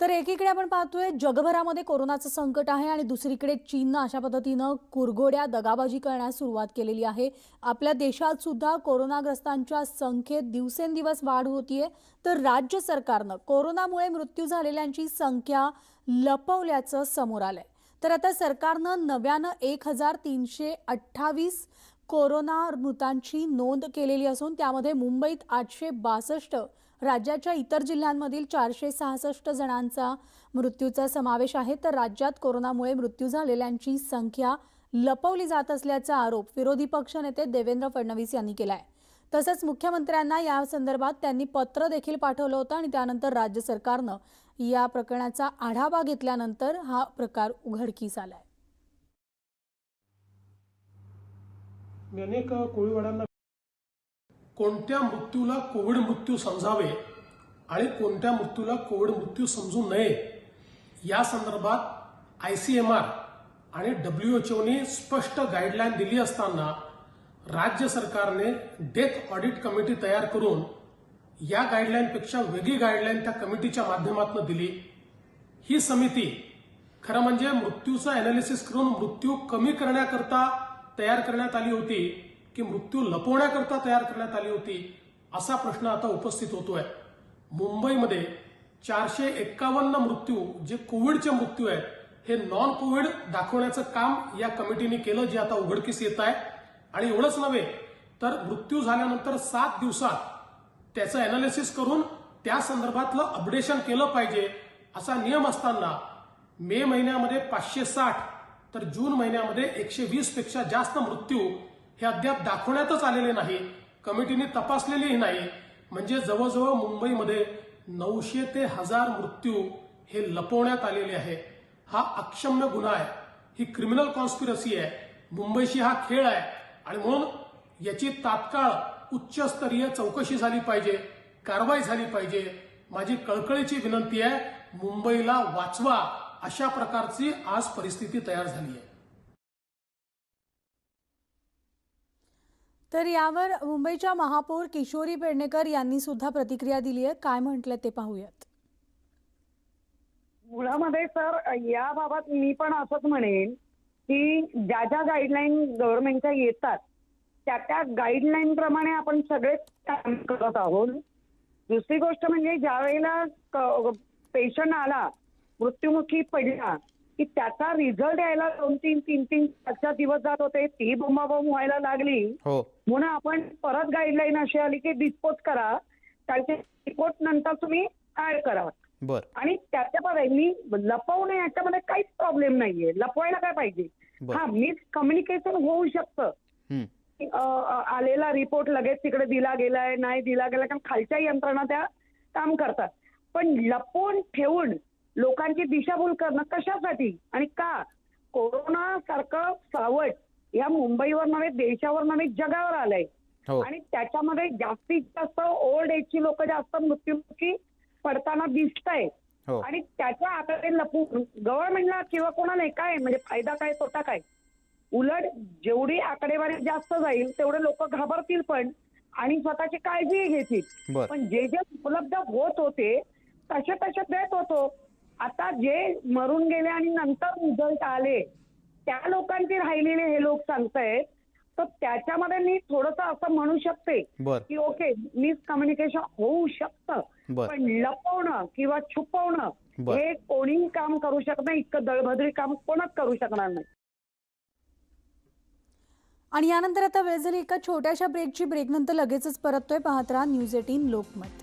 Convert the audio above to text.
तर एकीकडे आपण पाहतोय जगभरामध्ये कोरोनाचं संकट आहे आणि दुसरीकडे चीननं अशा पद्धतीनं कुरघोड्या दगाबाजी करण्यास सुरुवात केलेली आहे. आपल्या देशात सुद्धा कोरोनाग्रस्तांच्या संख्येत दिवसेंदिवस वाढ होतीये. तर राज्य सरकारनं कोरोनामुळे मृत्यू झालेल्यांची संख्या लपवल्याचं समोर आलंय. तर आता सरकारनं नव्यानं एक हजार तीनशे अठ्ठावीस कोरोना मृतांची नोंद केलेली असून त्यामध्ये मुंबईत आठशे बासष्ट राज्याच्या इतर जिल्ह्यांमधील चारशे सहासष्ट जणांचा मृत्यूचा समावेश आहे. तर राज्यात कोरोनामुळे मृत्यू झालेल्यांची संख्या लपवली जात असल्याचा आरोप विरोधी पक्षनेते देवेंद्र फडणवीस यांनी केला आहे तसंच मुख्यमंत्र्यांना या संदर्भात त्यांनी पत्र देखील पाठवलं होतं आणि त्यानंतर राज्य सरकारनं या प्रकरणाचा आढावा घेतल्यानंतर हा प्रकार उघडकीस आलाय. मी अनेक कोळीवाड्यांना कोणत्या मृत्यूला कोविड मृत्यू समजावे आणि कोणत्या मृत्यूला कोविड मृत्यू समजू नये या संदर्भात आय सी एम आर आणि डब्ल्यू एच ओने स्पष्ट गाईडलाईन दिली असताना राज्य सरकारने डेथ ऑडिट कमिटी तयार करून या गाईडलाईनपेक्षा वेगळी गाईडलाईन त्या कमिटीच्या माध्यमातून दिली. ही समिती खरं म्हणजे मृत्यूचं अनालिसिस करून मृत्यू कमी करण्याकरता तयार करण्यात आली होती. की मृत्यू लपवण्याकरता तयार करण्यात आली होती असा प्रश्न आता उपस्थित होतोय. मुंबईमध्ये चारशे एक्कावन्न मृत्यू जे कोविडचे मृत्यू आहेत हे नॉन कोविड दाखवण्याचं काम या कमिटीने केलं जे आता उघडकीस येत आहे. आणि एवढंच नव्हे तर मृत्यू झाल्यानंतर सात दिवसात त्याचं अनालिसिस करून त्या संदर्भातलं अपडेशन केलं पाहिजे असा नियम असताना मे महिन्यामध्ये पाचशे साठ तर जून महिन्यामध्ये एकशे वीसपेक्षा जास्त मृत्यू हे अद्याप दाखवण्यातच आलेले नाही. कमिटीने तपासलेलेही नाही. म्हणजे जवळजवळ मुंबईमध्ये नऊशे ते हजार मृत्यू हे लपवण्यात आलेले आहे. हा अक्षम्य गुन्हा आहे. ही क्रिमिनल कॉन्स्पिरसी आहे. मुंबईशी हा खेळ आहे. आणि म्हणून याची तात्काळ उच्चस्तरीय चौकशी झाली पाहिजे. कारवाई झाली पाहिजे. माझी कळकळीची विनंती आहे मुंबईला वाचवा अशा प्रकारची आज परिस्थिती तयार झाली आहे. तर यावर मुंबईच्या महापौर किशोरी पेडणेकर यांनी सुद्धा प्रतिक्रिया दिली आहे. काय म्हटलं ते पाहूयात. मुळामध्ये सर याबाबत मी पण असंच म्हणेन की ज्या ज्या गाईडलाईन गव्हर्नमेंटच्या येतात त्या त्या गाईडलाईन प्रमाणे आपण सगळेच काम करत आहोत. दुसरी गोष्ट म्हणजे ज्या वेळेला पेशंट आला मृत्युमुखी पडला की त्याचा रिझल्ट यायला दोन तीन तीन तीन चार चार दिवस जात होते ती बोंबाबोंब व्हायला लागली. हो. म्हणून आपण परत गाईडलाईन अशी आली की डिस्पोज करा. त्याचे रिपोर्ट नंतर तुम्ही ऍड करा. बर. आणि त्याच्यामध्ये मी लपवणे याच्यामध्ये काहीच प्रॉब्लेम नाहीये. लपवायला काय पाहिजे? बर. हा मिस कम्युनिकेशन होऊ शकतं. हम्म. अ, अ, आलेला रिपोर्ट लगेच तिकडे दिला गेलाय नाही दिला गेला कारण खालच्या यंत्रणा त्या काम करतात. पण लपवून ठेवून लोकांची दिशाभूल करणं कशासाठी? आणि का? कोरोना सारखं सावट या मुंबईवर नव्हे देशावर नव्हे जगावर आलंय. हो. आणि त्याच्यामध्ये जास्तीत जास्त ओल्ड एजची लोक जास्त मृत्युमुखी पडताना दिसत आहे हो. आणि त्याच्या आकडे लपून गव्हर्नमेंटला किंवा कोणाला काय? म्हणजे फायदा काय तोटा काय? उलट जेवढी आकडेवारी जास्त जाईल तेवढे लोक घाबरतील पण आणि स्वतःची काळजीही घेतील. पण जे जे उपलब्ध होत होते तसे तसे देत होतो. आता जे मरून गेले आणि नंतर रिझल्ट आले त्या लोकांचे राहिलेले हे लोक सांगतायत. तर त्याच्यामध्ये मी थोडस असं म्हणू शकते की ओके मिस कम्युनिकेशन होऊ शकतं. पण लपवणं किंवा छुपवणं. हे कोणीही काम करू शकत नाही. इतकं दळभद्री काम कोणच करू शकणार नाही. आणि यानंतर आता वेळ झाली एका छोट्याशा ब्रेकची ब्रेकनंतर लगेचच परततोय पाहत राहा न्यूज एटीन लोकमत.